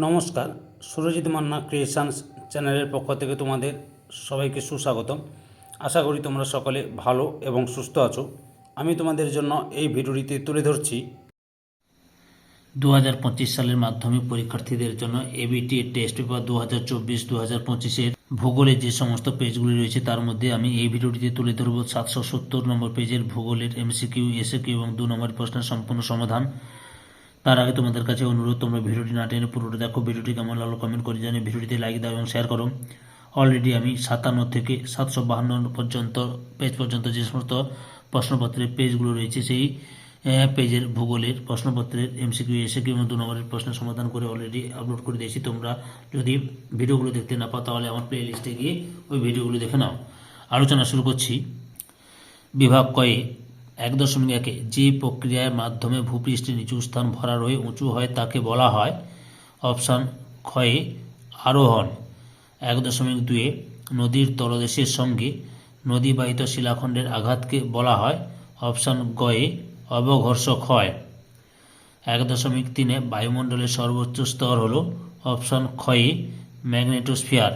নমস্কার, সুরজিৎ মান্না ক্রিয়েশনস চ্যানেলের পক্ষ থেকে তোমাদের সবাইকে সুস্বাগতম। আশা করি তোমরা সকলে ভালো এবং সুস্থ আছো। আমি তোমাদের জন্য এই ভিডিওটিতে তুলে ধরছি। দু হাজার পঁচিশ সালের মাধ্যমিক পরীক্ষার্থীদের জন্য এবিটি টেস্ট পেপার দু হাজার চব্বিশ দু হাজার পঁচিশের ভূগোলের যে সমস্ত পেজগুলি রয়েছে, তার মধ্যে আমি এই ভিডিওটিতে তুলে ধরব সাতশো সত্তর নম্বর পেজের ভূগোলের এমসিকিউ এসএকিউ এবং দু নম্বর প্রশ্নের সম্পূর্ণ সমাধান। তার আগে তোমাদের কাছে অনুরোধ, তোমরা ভিডিওটি না টেনে পুরোটা দেখো। ভিডিওটি কেমন লাগল কমেন্ট করে জানিয়ে ভিডিওটিতে লাইক দাও এবং শেয়ার করো। অলরেডি আমি সাতান্ন থেকে সাতশো বাহান্ন পর্যন্ত পেজ পর্যন্ত যে সমস্ত প্রশ্নপত্রের পেজগুলো রয়েছে, সেই পেজের ভূগোলের প্রশ্নপত্রের এমসিকিউ এসএকিউ এবং দু নম্বরের প্রশ্নের সমাধান করে অলরেডি আপলোড করে দিয়েছি। তোমরা যদি ভিডিওগুলো দেখতে না পাও, তাহলে আমার প্লে লিস্টে গিয়ে ওই ভিডিওগুলো দেখে নাও। আলোচনা শুরু করছি। বিভাগ কয়ে এক দশমিক একে, যে প্রক্রিয়ার মাধ্যমে ভূপৃষ্ঠের নিচু স্থান ভরা হয়ে উঁচু হয় তাকে বলা হয় অপশান ক্ষয়ে আরোহণ। এক দশমিক দুয়ে, নদীর তলদেশের সঙ্গে নদীবাহিত শিলাখণ্ডের আঘাতকে বলা হয় অপশান গয়ে অবঘর্ষ ক্ষয়। এক দশমিক তিনে, বায়ুমণ্ডলের সর্বোচ্চ স্তর হল অপশান ক্ষয়ে ম্যাগনেটোস্ফিয়ার।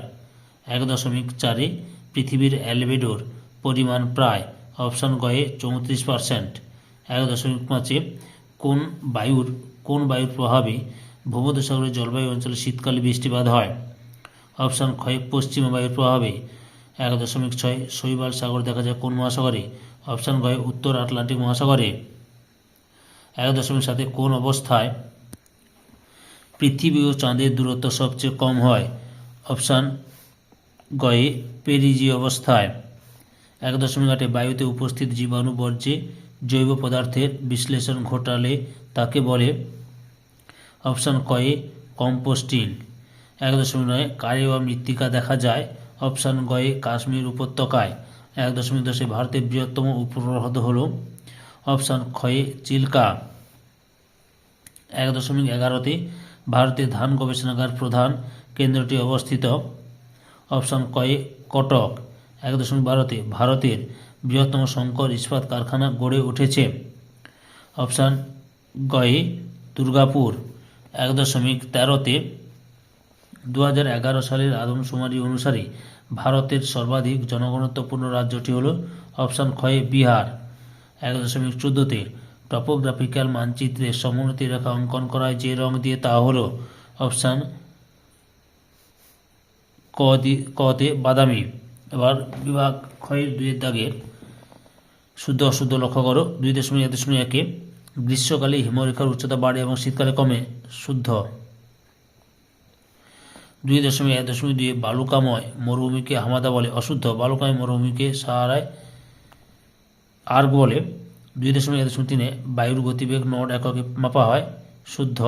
এক দশমিক চারে, পৃথিবীর অ্যালবেডোর পরিমাণ প্রায় অপশান গয়ে চৌত্রিশ পারসেন্ট। এক দশমিক পাঁচে কোন বায়ুর কোন বায়ুর প্রভাবে ভূমধ্যসাগরের জলবায়ু অঞ্চলে শীতকালে বৃষ্টিপাত হয়? অপশান ক্ষয় পশ্চিমা বায়ুর প্রভাবে এক দশমিক ছয় শৈবাল সাগর দেখা যায় কোন মহাসাগরে? অপশান গয়ে উত্তর আটলান্টিক মহাসাগরে। এক দশমিক সাথে কোন অবস্থায় পৃথিবী ও চাঁদের দূরত্ব সবচেয়ে কম হয়? অপশান গয়ে পেরিজি অবস্থায়। এক দশমিক আটে বায়ুতে উপস্থিত জীবাণু বর্জ্যে জৈব পদার্থের বিশ্লেষণ ঘটালে তাকে বলে অপশান কয়ে কম্পোস্টিং এক দশমিক নয় কারে বা মৃত্তিকা দেখা যায়। অপশান গয়ে কাশ্মীর উপত্যকায়। এক দশমিক দশে ভারতের বৃহত্তম উপহ্রদ হল অপশান ক্ষয়ে চিল্কা। এক দশমিক এগারোতে ভারতের ধান গবেষণাগার প্রধান কেন্দ্রটি অবস্থিত। অপশান কয়ে কটক। এক দশমিক বারোতে ভারতের বৃহত্তম শঙ্কর ইস্পাত কারখানা গড়ে উঠেছে। অপশান গয়ে দুর্গাপুর এক দশমিক তেরোতে দু এগারো সালের আদমশুমারি অনুসারে ভারতের সর্বাধিক জনগণত্বপূর্ণ রাজ্যটি হল অপশান ক্ষয়ে বিহার। এক দশমিক চোদ্দোতে টপোগ্রাফিক্যাল মানচিত্রে সমোন্নতি রেখা অঙ্কন করায় যে রং দিয়ে তা হল অপশান ক দি- কতে বাদামি। এবার বিভাগ ক্ষয়ের দুইয়ের দাগের শুদ্ধ অশুদ্ধ লক্ষ্য করো। দুই দশমিক এক দশমিক একে গ্রীষ্মকালে হিমরেখার উচ্চতা বাড়ে এবং শীতকালে কমে শুদ্ধ। দুই দশমিক এক দশমিক দুই বালুকাময় মরুভূমিকে হামাদা বলে, অশুদ্ধ বালুকাময় মরুভূমিকে সাহারায় আর্গ বলে। দুই দশমিক এক দশমিক তিনে বায়ুর গতিবেগ নট এককে মাপা হয়, শুদ্ধ।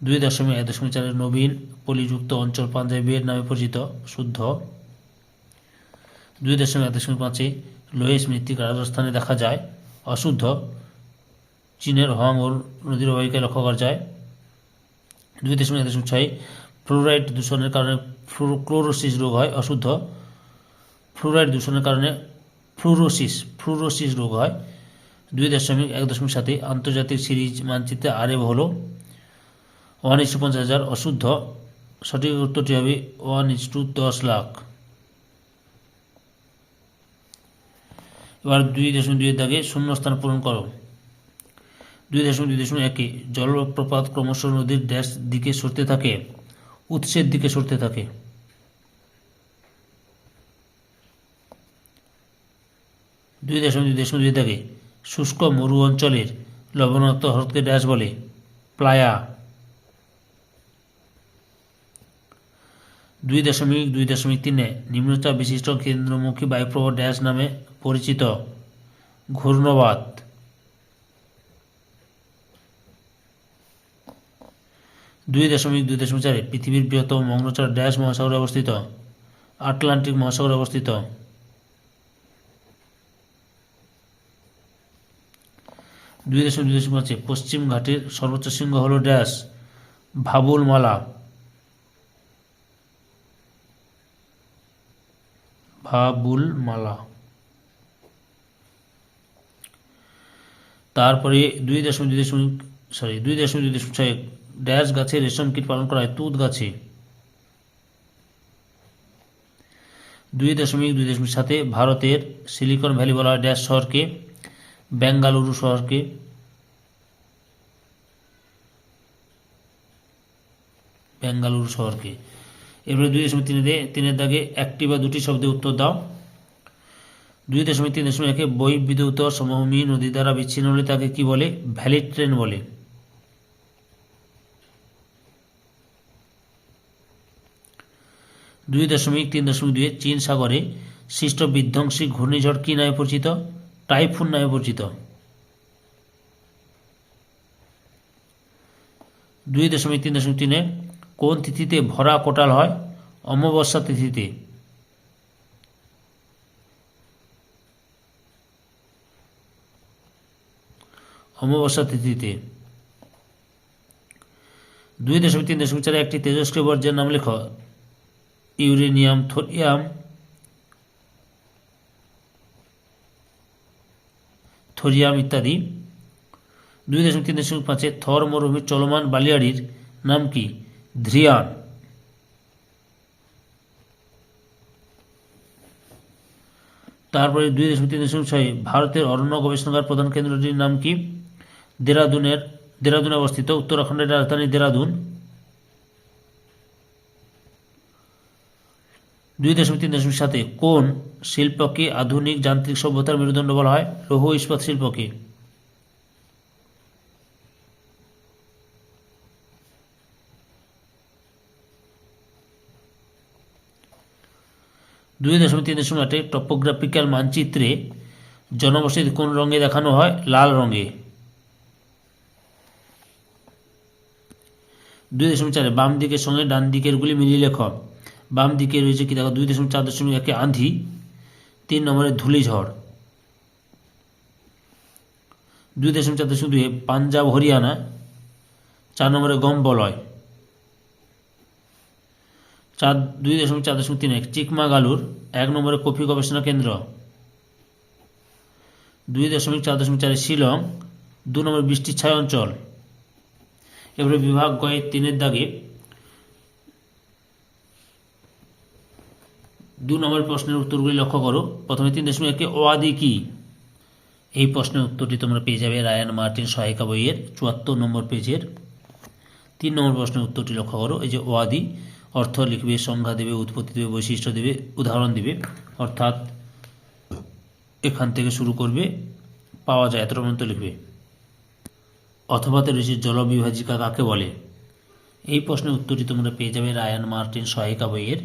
দুই দশমিক এক দশমিক চারের নবীন পলিযুক্ত অঞ্চল পাঞ্জাবের নামে পরিচিত, শুদ্ধ। দুই দশমিক এক দশমিক পাঁচে লোহেশ মৃত্তিকা রাজস্থানে দেখা যায়, অশুদ্ধ। চীনের হংর নদীর অববাহিকায় লক্ষ্য করা যায়। দুই দশমিক এক দশমিক ছয় ফ্লোরাইড দূষণের কারণে ক্লোরোসিস রোগ হয়, অশুদ্ধ। ফ্লোরাইড দূষণের কারণে ফ্লুরোসিস ফ্লুরোসিস রোগ হয়। দুই দশমিক এক দশমিক সাথে আন্তর্জাতিক সিরিজ মানচিত্রে আরেব হলো ওয়ান ইস টু পঞ্চাশ হাজার অশুদ্ধ। সঠিক উত্তরটি হবে ওয়ান ইস টু দশ লাখ। এবার দুই দশমিক দুইয়ের দাগে শূন্যস্থান পূরণ করো। দুই দশমিক দুই দশমিক একে। জলপ্রপাত ক্রমশ নদীর ড্যাশ দিকে সরতে থাকে, উৎসের দিকে সরতে থাকে। দুই দশমিক দুই দশমিক দুই দাগে শুষ্ক মরু অঞ্চলের লবণাক্ত হ্রদকে ড্যাশ বলে, প্লায়া। দুই দশমিক দুই দশমিক তিনে নিম্নচাপ বিশিষ্ট কেন্দ্রমুখী বায়ুপ্রবাহ ড্যাশ নামে পরিচিত। ঘূর্ণবাদ দুই দশমিক দুই দশমিক চারে পৃথিবীর বৃহত্তম মগ্নচর ড্যাশ মহাসাগরে অবস্থিত। আটলান্টিক মহাসাগরে অবস্থিত। দুই দশমিক দুই দশমিক পাঁচে পশ্চিম ঘাটের সর্বোচ্চ শৃঙ্গ হল ড্যাশ। ভাবুলমালা। ভাবুলমালা তারপরে দুই দশমিক দুই দশমিক সরি দুই দশমিক দুই দশমিক ছয় ড্যাশ গাছে রেশম কীট পালন করা হয়, তুত গাছে। দুই দশমিক দুই দশমিক সাথে ভারতের সিলিকন ভ্যালি বলা হয় ড্যাশ শহরকে, বেঙ্গালুরু শহরকে। বেঙ্গালুরু শহরকে। এবারে দুই দশমিক তিনে তিনের দাগে একটি বা দুটি শব্দে উত্তর দাও। দুই দশমিক তিন দশমিক একে বই বিদ্যুৎ সমভূমি নদী দ্বারা বিচ্ছিন্ন হলে তাকে কি বলে? ভ্যালি ট্রেন বলে। দুই দশমিক তিন দশমিক দুয়ে চীন সাগরে সৃষ্ট বিধ্বংসী ঘূর্ণিঝড় কি নামে পরিচিত? টাইফুন নামে পরিচিত। দুই দশমিক তিন দশমিক তিনে কোন তিথিতে ভরা কোটাল হয়? অমাবস্যা তিথিতে। অমাবস্যা তিথিতে। দুই দশমিক তিন দশমিক চারে একটি তেজস্ক্রিয় বর্জ্যের নাম লেখ। Uranium, thorium. থোরিয়াম ইত্যাদি। দুই দশমিক তিন দশমিক পাঁচে থর মরুভূমির চলমান বালিয়াড়ির নাম কি? ধ্রিয়ান তারপরে দুই দশমিক তিন দশমিক ছয়, ভারতের অরণ্য গবেষণাগার প্রধান কেন্দ্রটির নাম কি? দেরাদুনের, দেরাদুনে অবস্থিত। উত্তরাখণ্ডের রাজধানী দেরাদুন। দুই দশমিক তিন দশমিক সাথে কোন শিল্পকে আধুনিক যান্ত্রিক সভ্যতার মেরুদণ্ড বলা হয়? লৌহ ইস্পাত শিল্পকে। দুই দশমিক তিন দশমিক আটে টপোগ্রাফিক্যাল মানচিত্রে জনবসতি কোন রঙে দেখানো হয়? লাল রঙে। দুই দশমিক চারে বাম দিকের সঙ্গে ডান দিকেরগুলি মিলিয়ে লেখ। বাম দিকে রয়েছে কি দেখো? দুই দশমিক চার দশমিক একে আঁধি, তিন নম্বরে ধুলিঝড় দুই দশমিক চার দশমিক দুয়ে পাঞ্জাব, হরিয়ানা, চার নম্বরে গম বলয় চার, দুই দশমিক চার দশমিক তিন এক, চিকমাগালুর এক নম্বরে কফি গবেষণা কেন্দ্র। দুই দশমিক চার দশমিক চারে শিলং, দু নম্বর বৃষ্টির ছায় অঞ্চল। এবারে বিভাগ গয়ে তিনের দাগে দু নম্বর প্রশ্নের উত্তরগুলি লক্ষ্য করো। প্রথমে তিন দশমিক একে ওয়াদি কি? এই প্রশ্নের উত্তরটি তোমরা পেয়ে যাবে রায়ান মার্টিন সহায়িকা বইয়ের চুয়াত্তর নম্বর পেজের। তিন নম্বর প্রশ্নের উত্তরটি লক্ষ্য করো, এই যে ওয়াদি। অর্থ লিখবে, সংজ্ঞা দেবে, উৎপত্তি দেবে, বৈশিষ্ট্য দেবে, উদাহরণ দেবে, অর্থাৎ এখান থেকে শুরু করবে, পাওয়া যায় এতটা পর্যন্ত লিখবে। অথবাতে রয়েছে জলবিভাজিকা কাকে বলে? এই প্রশ্নের উত্তরটি তোমরা পেয়ে যাবে রায়ান মার্টিন সহায়িকা বইয়ের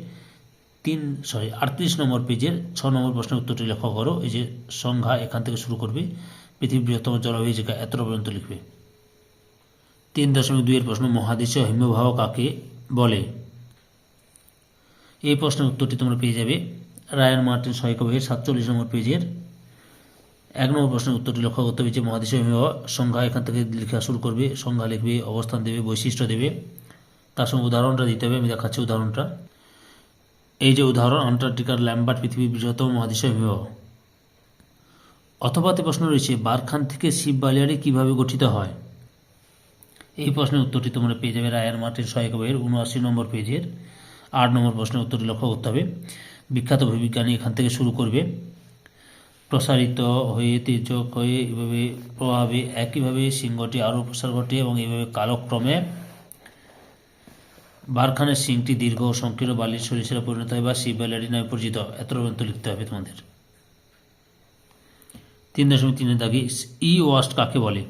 তিন, সরি, আটত্রিশ নম্বর পেজের ছ নম্বর প্রশ্নের উত্তরটি লক্ষ্য করো। এই যে সংজ্ঞা এখান থেকে শুরু করবে, পৃথিবীর বৃহত্তম জলবিভাজিকা এতটা পর্যন্ত লিখবে। তিন দশমিক দুইয়ের প্রশ্ন, মহাদেশীয় হিমবাহ কাকে বলে? এই প্রশ্নের উত্তরটি তোমরা পেয়ে যাবে। রায়ান মার্টিন সহায়িকা বইয়ের সাতচল্লিশ নম্বর পেজের এক নম্বর প্রশ্নের উত্তরটি লক্ষ্য করতে হবে যে মহাদেশীয় সংজ্ঞা এখান থেকে লেখা শুরু করবে, সংজ্ঞা লিখবে, অবস্থান দেবে, বৈশিষ্ট্য দেবে। তার সঙ্গে উদাহরণটা দিতে হবে, আমি দেখাচ্ছি উদাহরণটা। এই যে উদাহরণ, আন্টার্কটিকার ল্যাম্বার্ট পৃথিবীর বৃহত্তম মহাদেশীয় হিমবাহ। অথবাতে প্রশ্ন রয়েছে, বারখান থেকে শিব বালিয়াড়ি কীভাবে গঠিত হয়? এই প্রশ্নের উত্তরটি তোমরা পেয়ে যাবে রায়ার মার্টিন সহায়ক বইয়ের উনআশি নম্বর পেজের আট নম্বর প্রশ্নের উত্তরটি লক্ষ্য করতে হবে। বিখ্যাত ভূবিজ্ঞানী এখান থেকে শুরু করবে। প্রসারিত হয়ে, তির্যক হয়ে, এভাবে প্রভাবে, একইভাবে সিংহটি আরও প্রসার ঘটে এবং এইভাবে কালক্রমে বারখানের সিংটি দীর্ঘ ও সংকীর্ণ বালির সরিষারা পরিণত হয় বা শিব ব্যালারি নামে পরিচিত। এত পর্যন্ত লিখতে হবে তোমাদের। তিন দশমিক তিনের দাগি ই ওয়াস্ট কাকে বলে?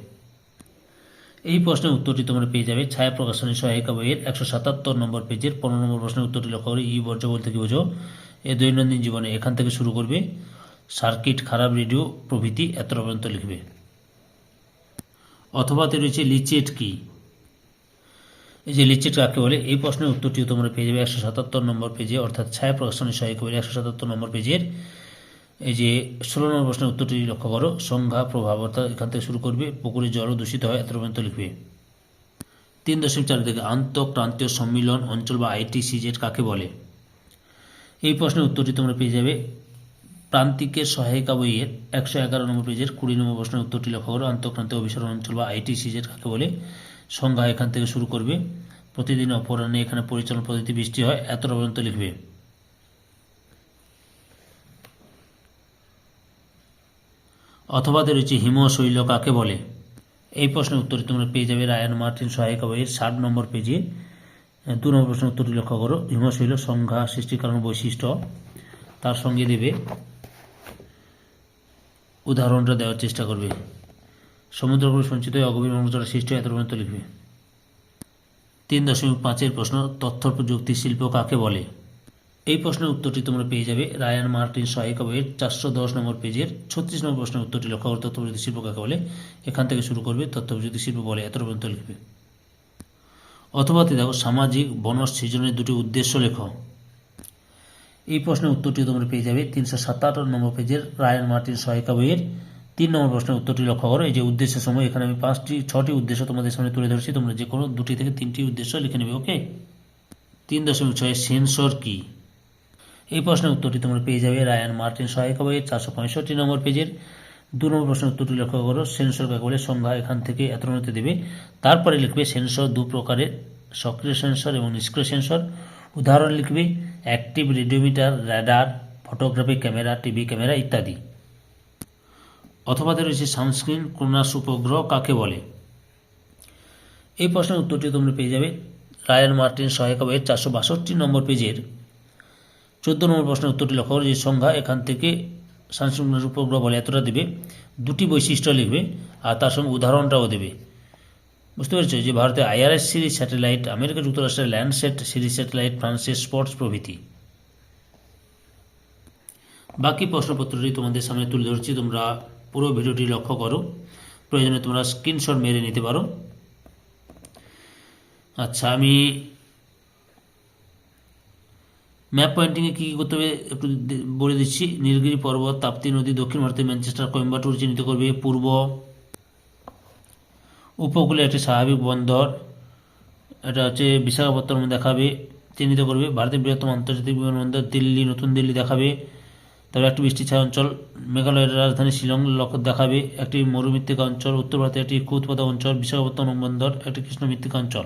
এই প্রশ্নের উত্তরটি তোমরা পেয়ে যাবে। ছায়া প্রকাশনী সহায়িকা বইয়ের একশো সাতাত্তর নম্বর পেজের পনেরো নম্বর প্রশ্নের উত্তরটি লক্ষ্য করে ই বর্জ্য বলতে কি বোঝো। এ দৈনন্দিন জীবনে এখান থেকে শুরু করবে। সার্কিট, খারাপ রেডিও, প্রভৃতি এত পর্যন্ত লিখবে। অথবাতে রয়েছে লিচেট কি? এই যে লিচেট কাকে বলে, এই প্রশ্নের উত্তরটিও তোমরা পেয়ে যাবে একশো সাতাত্তর নম্বর পেজে, অর্থাৎ ছায়া প্রকাশনী সহায়িকা বইয়ের একশো সাতাত্তর নম্বর পেজের এই যে ষোলো নম্বর প্রশ্নের উত্তরটি লক্ষ্য করো। সংজ্ঞা প্রভাব, অর্থাৎ এখান থেকে শুরু করবে, পুকুরে জলও দূষিত হয়, এত পর্যন্ত লিখবে। তিন দশমিক চার থেকে আন্তঃক্রান্তীয় সম্মিলন অঞ্চল বা আইটিসিজেড কাকে বলে? এই প্রশ্নের উত্তরটি তোমরা পেয়ে যাবে। প্রান্তিকের সহায়িকা বইয়ের একশো এগারো নম্বর পেজের কুড়ি নম্বর প্রশ্নের উত্তরটি লক্ষ্য করো। আন্তঃক্রান্তীয় অভিসরণ অঞ্চল বা আইটিসিজেড কাকে বলে? সংজ্ঞা এখান থেকে শুরু করবে। প্রতিদিন অপরাহ্নে এখানে পরিচালন পদ্ধতি বৃষ্টি হয়, এত পর্যন্ত লিখবে। অথবাতে রয়েছে হিমশৈল কাকে বলে? এই প্রশ্নের উত্তরে তোমরা পেয়ে যাবে রায়ান মার্টিন সহায়িকা বইয়ের ষাট নম্বর পেজে। দু নম্বর প্রশ্নের উত্তরটি লক্ষ্য করো। হিমশৈল সংজ্ঞা সৃষ্টির কারণ বৈশিষ্ট্য। তার সঙ্গে দেবে, উদাহরণটা দেওয়ার চেষ্টা করবে। সমুদ্র উপরে সঞ্চিত অগভীর মঙ্গলচড়া সৃষ্টি এত পর্যন্ত লিখবে। তিন দশমিক পাঁচের প্রশ্ন, তথ্য প্রযুক্তি শিল্প কাকে বলে? এই প্রশ্নের উত্তরটি তোমরা পেয়ে যাবে। রায়ান মার্টিন সহায়িকা বইয়ের চারশো দশ নম্বর পেজের ছত্রিশ নম্বর প্রশ্নের উত্তরটি লক্ষ্য করে তথ্য প্রযুক্তি শিল্প কাকে বলে? এখান থেকে শুরু করবে তথ্য প্রযুক্তি শিল্প বলে এত পর্যন্ত লিখবে। অথবাতে দেখো, সামাজিক বনজ সৃজনের দুটি উদ্দেশ্য লেখো। এই প্রশ্নের উত্তরটি তোমরা পেয়ে যাবে তিনশো সাতাত্তর নম্বর পেজের রায়ান মার্টিন সহায়িকা বইয়ের তিন নম্বর প্রশ্নের উত্তরটি লক্ষ্য করো। এই যে উদ্দেশ্য সময়, এখানে আমি পাঁচটি, ছটি উদ্দেশ্য তোমাদের সামনে তুলে ধরছি। তোমরা যে কোনো দুটি থেকে তিনটি উদ্দেশ্য লিখে নেবে, ওকে? তিন দশমিক ছয়, সেন্সর কি? এই প্রশ্নের উত্তরটি তোমরা পেয়ে যাবে রায়ান মার্টিন সহায়িকা বইয়ের চারশো পঁয়ষট্টি নম্বর পেজের। দু নম্বর প্রশ্নের উত্তরটি লক্ষ্য করো, সেন্সর কাকে বলে সংজ্ঞা এখান থেকে এত নম্বরতে দেবে। তারপরে লিখবে সেন্সর দু প্রকারের, সক্রিয় সেন্সর এবং নিষ্ক্রিয় সেন্সর। উদাহরণ লিখবে, active radiometer radar photography camera, TV camera ইত্যাদি। অথবা রয়েছে সানস্ক্রিন, ক্রোনাস উপগ্রহ কাকে বলে? এই প্রশ্নের উত্তরটি তোমরা পেয়ে যাবে রায়ান মার্টিন সহায়িকা বইয়ের চারশো বাষট্টি নম্বর পেজের। চোদ্দ নম্বর প্রশ্নের উত্তরটি লক্ষ্য করো যে সংখ্যা এখান থেকে সানস্ক্রিন উপগ্রহ বলে এতটা দেবে, দুটি বৈশিষ্ট্য লিখবে, আর তার সঙ্গে উদাহরণটাও দেবে। বুঝতে পেরেছ যে ভারতের আইআরএস সিরিজ স্যাটেলাইট, আমেরিকা যুক্তরাষ্ট্রের ল্যান্ডসেট সিরিজ স্যাটেলাইট, ফ্রান্সের স্পটস প্রভৃতি। বাকি প্রশ্নপত্রটি তোমাদের সামনে তুলে ধরছি, তোমরা পুরো ভিডিওটি লক্ষ্য করো। প্রয়োজনে তোমরা স্ক্রিনশট মেরে নিতে পারো। আচ্ছা আমি ম্যাপ পয়েন্টিংয়ে কী কী করতে হবে একটু বলে দিচ্ছি। নীলগিরি পর্বত, তাপ্তি নদী, দক্ষিণ ভারতের ম্যানচেস্টার, কোয়েম্বাটুর চিহ্নিত করবে। পূর্ব উপকূলে একটি স্বাভাবিক বন্দর, এটা হচ্ছে বিশাখাপত্তনম দেখাবে, চিহ্নিত করবে। ভারতের বৃহত্তম আন্তর্জাতিক বিমানবন্দর দিল্লি, নতুন দিল্লি দেখাবে। তবে একটি বৃষ্টি অঞ্চল, মেঘালয়ের রাজধানী শিলং লক্ষ দেখাবে। একটি মরুমৃত্তিকা অঞ্চল, উত্তর ভারতের একটি কুৎপাদক অঞ্চল, বিশাখাপত্তনম বন্দর, একটি কৃষ্ণ মৃত্তিকা অঞ্চল।